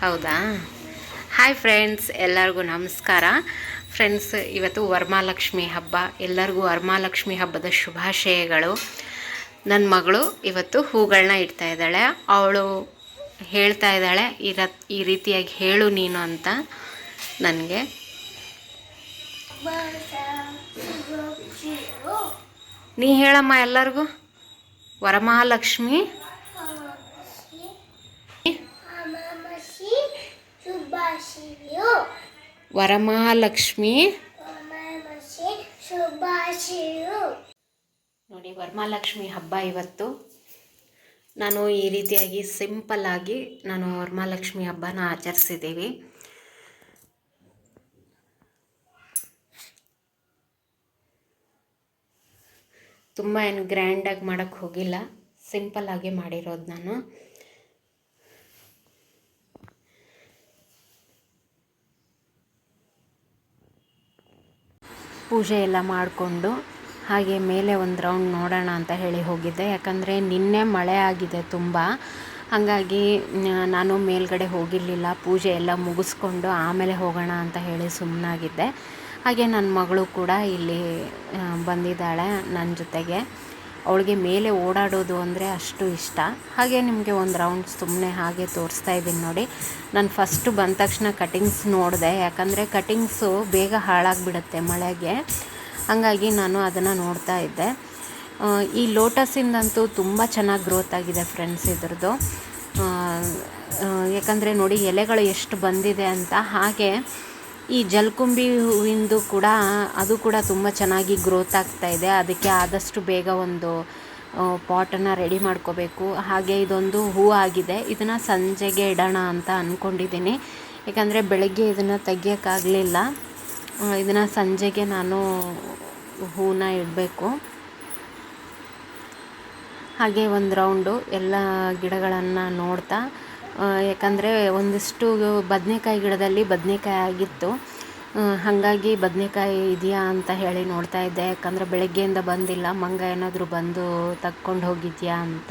ಹೌದಾ? Hi friends ಎಲ್ಲರಿಗೂ ನಮಸ್ಕಾರ. ಫ್ರೆಂಡ್ಸ್ ಇವತ್ತು ವರಮಹಾಲಕ್ಷ್ಮಿ ಹಬ್ಬ. ಎಲ್ಲರಿಗೂ ವರಮಹಾಲಕ್ಷ್ಮಿ ಹಬ್ಬದ ಶುಭಾಶಯಗಳು. ನನ್ನ ಮಗಳು ಇವತ್ತು ಹೂಗಳನ್ನ ಇಡ್ತಾ ಇದ್ದಾಳೆ. ಅವಳು ಹೇಳ್ತಾ ಇದ್ದಾಳೆ, ಈ ಈ ರೀತಿಯಾಗಿ ಹೇಳು ನೀನು ಅಂತ ನನಗೆ. ನೀ ಹೇಳಮ್ಮ ಎಲ್ಲರಿಗೂ. ವರಮಹಾಲಕ್ಷ್ಮಿ. ವರಮಹಾಲಕ್ಷ್ಮಿ. ನೋಡಿ ವರಮಹಾಲಕ್ಷ್ಮಿ ಹಬ್ಬ ಇವತ್ತು. ನಾನು ಈ ರೀತಿಯಾಗಿ ಸಿಂಪಲ್ ಆಗಿ ನಾನು ವರಮಹಾಲಕ್ಷ್ಮಿ ಹಬ್ಬನ ಆಚರಿಸಿದ್ದೀವಿ. ತುಂಬ ಏನು ಗ್ರ್ಯಾಂಡಾಗಿ ಮಾಡೋಕ್ಕೆ ಹೋಗಿಲ್ಲ. ಸಿಂಪಲ್ ಆಗಿ ಮಾಡಿರೋದು ನಾನು. ಪೂಜೆ ಎಲ್ಲ ಮಾಡಿಕೊಂಡು ಹಾಗೆ ಮೇಲೆ ಒಂದು ರೌಂಡ್ ನೋಡೋಣ ಅಂತ ಹೇಳಿ ಹೋಗಿದ್ದೆ. ಯಾಕಂದರೆ ನಿನ್ನೆ ಮಳೆ ಆಗಿದೆ ತುಂಬ. ಹಾಗಾಗಿ ನಾನು ಮೇಲ್ಗಡೆ ಹೋಗಿರಲಿಲ್ಲ. ಪೂಜೆ ಎಲ್ಲ ಮುಗಿಸ್ಕೊಂಡು ಆಮೇಲೆ ಹೋಗೋಣ ಅಂತ ಹೇಳಿ ಸುಮ್ಮನಾಗಿದ್ದೆ ಹಾಗೆ ನನ್ನ ಮಗಳು ಕೂಡ ಇಲ್ಲಿ ಬಂದಿದ್ದಾಳೆ ನನ್ನ ಜೊತೆಗೆ. ಅವಳಿಗೆ ಮೇಲೆ ಓಡಾಡೋದು ಅಂದರೆ ಅಷ್ಟು ಇಷ್ಟ. ಹಾಗೆ ನಿಮಗೆ ಒಂದು ರೌಂಡ್ ಸುಮ್ಮನೆ ಹಾಗೆ ತೋರಿಸ್ತಾ ಇದ್ದೀನಿ ನೋಡಿ. ನಾನು ಫಸ್ಟು ಬಂದ ತಕ್ಷಣ ಕಟಿಂಗ್ಸ್ ನೋಡಿದೆ. ಯಾಕಂದರೆ ಕಟಿಂಗ್ಸು ಬೇಗ ಹಾಳಾಗಿಬಿಡುತ್ತೆ ಮಳೆಗೆ. ಹಾಗಾಗಿ ನಾನು ಅದನ್ನು ನೋಡ್ತಾ ಇದ್ದೆ. ಈ ಲೋಟಸಿಂದಂತೂ ತುಂಬ ಚೆನ್ನಾಗಿ ಗ್ರೋತ್ ಆಗಿದೆ ಫ್ರೆಂಡ್ಸ್ ಇದ್ರದ್ದು. ಯಾಕಂದರೆ ನೋಡಿ ಎಲೆಗಳು ಎಷ್ಟು ಬಂದಿದೆ ಅಂತ. ಹಾಗೆ ಈ ಜಲ್ಕುಂಬಿ ಹೂವಿಂದು ಕೂಡ, ಅದು ಕೂಡ ತುಂಬ ಚೆನ್ನಾಗಿ ಗ್ರೋತ್ ಆಗ್ತಾ ಇದೆ. ಅದಕ್ಕೆ ಆದಷ್ಟು ಬೇಗ ಒಂದು ಪಾಟನ್ನು ರೆಡಿ ಮಾಡ್ಕೋಬೇಕು. ಹಾಗೆ ಇದೊಂದು ಹೂ ಆಗಿದೆ. ಇದನ್ನು ಸಂಜೆಗೆ ಇಡೋಣ ಅಂತ ಅಂದ್ಕೊಂಡಿದ್ದೀನಿ ಯಾಕಂದರೆ ಬೆಳಗ್ಗೆ ಇದನ್ನು ತೆಗಿಯೋಕ್ಕಾಗಲಿಲ್ಲ. ಇದನ್ನು ಸಂಜೆಗೆ ನಾನು ಹೂನ ಇಡಬೇಕು. ಹಾಗೆ ಒಂದು ರೌಂಡು ಎಲ್ಲ ಗಿಡಗಳನ್ನು ನೋಡ್ತಾ ಯಾಕಂದರೆ ಒಂದಿಷ್ಟು ಬದನೆಕಾಯಿ ಗಿಡದಲ್ಲಿ ಬದನೆಕಾಯಿ ಆಗಿತ್ತು. ಹಾಗಾಗಿ ಬದನೆಕಾಯಿ ಇದೆಯಾ ಅಂತ ಹೇಳಿ ನೋಡ್ತಾ ಇದ್ದೆ. ಯಾಕಂದರೆ ಬೆಳಗ್ಗೆಯಿಂದ ಬಂದಿಲ್ಲ, ಮಂಗ ಏನಾದರೂ ಬಂದು ತಕ್ಕೊಂಡು ಹೋಗಿದೆಯಾ ಅಂತ.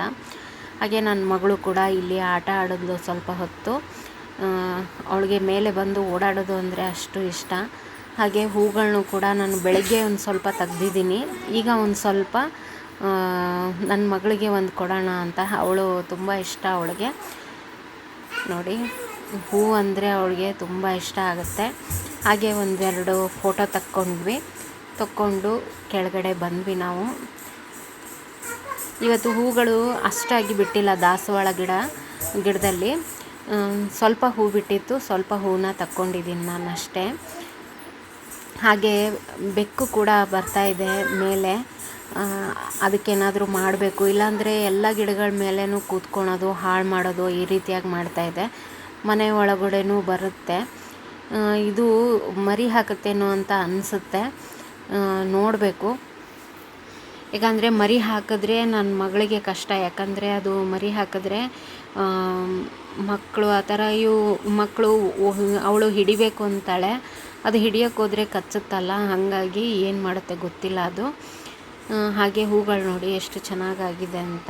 ಹಾಗೆ ನನ್ನ ಮಗಳು ಕೂಡ ಇಲ್ಲಿ ಆಟ ಆಡೋದು ಸ್ವಲ್ಪ ಹೊತ್ತು. ಅವಳಿಗೆ ಮೇಲೆ ಬಂದು ಓಡಾಡೋದು ಅಂದರೆ ಅಷ್ಟು ಇಷ್ಟ. ಹಾಗೆ ಹೂಗಳನ್ನು ಕೂಡ ನಾನು ಬೆಳಗ್ಗೆ ಒಂದು ಸ್ವಲ್ಪ ತೆಗ್ದಿದ್ದೀನಿ. ಈಗ ಒಂದು ಸ್ವಲ್ಪ ನನ್ನ ಮಗಳಿಗೆ ಒಂದು ಕೊಡೋಣ ಅಂತ. ಅವಳು ತುಂಬ ಇಷ್ಟ ಅವಳಿಗೆ. ನೋಡಿ, ಹೂ ಅಂದರೆ ಅವಳಿಗೆ ತುಂಬ ಇಷ್ಟ ಆಗುತ್ತೆ. ಹಾಗೆ ಒಂದೆರಡು ಫೋಟೋ ತಕ್ಕೊಂಡ್ವಿ. ತಕ್ಕೊಂಡು ಕೆಳಗಡೆ ಬಂದ್ವಿ ನಾವು. ಇವತ್ತು ಹೂಗಳು ಅಷ್ಟಾಗಿ ಬಿಟ್ಟಿಲ್ಲ ದಾಸವಾಳ ಗಿಡ, ಗಿಡದಲ್ಲಿ. ಸ್ವಲ್ಪ ಹೂ ಬಿಟ್ಟಿತ್ತು, ಸ್ವಲ್ಪ ಹೂನ ತಕ್ಕೊಂಡಿದ್ದೀನಿ ನಾನು ಅಷ್ಟೇ. ಹಾಗೆ ಬೆಕ್ಕು ಕೂಡ ಬರ್ತಾ ಇದೆ ಮೇಲೆ. ಅದಕ್ಕೇನಾದರೂ ಮಾಡಬೇಕು. ಇಲ್ಲಾಂದರೆ ಎಲ್ಲ ಗಿಡಗಳ ಮೇಲೇನೂ ಕೂತ್ಕೊಳೋದು, ಹಾಳು ಮಾಡೋದು ಈ ರೀತಿಯಾಗಿ ಮಾಡ್ತಾಯಿದೆ ಮನೆ ಒಳಗಡೆನೂ ಬರುತ್ತೆ. ಇದು ಮರಿ ಹಾಕುತ್ತೇನೋ ಅಂತ ಅನಿಸುತ್ತೆ. ನೋಡಬೇಕು. ಯಾಕಂದರೆ ಮರಿ ಹಾಕಿದ್ರೆ ನನ್ನ ಮಗಳಿಗೆ ಕಷ್ಟ. ಯಾಕಂದರೆ ಅದು ಮರಿ ಹಾಕಿದ್ರೆ ಮಕ್ಕಳು ಆ ಥರ ಇವು ಮಕ್ಕಳು ಅವಳು ಹಿಡಿಬೇಕು ಅಂತಾಳೆ. ಅದು ಹಿಡಿಯೋಕ್ಕೆ ಹೋದರೆ ಕಚ್ಚುತ್ತಲ್ಲ. ಹಾಗಾಗಿ ಏನು ಮಾಡುತ್ತೆ ಗೊತ್ತಿಲ್ಲ ಅದು. ಹಾಗೆ ಹೂಗಳು ನೋಡಿ ಎಷ್ಟು ಚೆನ್ನಾಗಾಗಿದೆ ಅಂತ.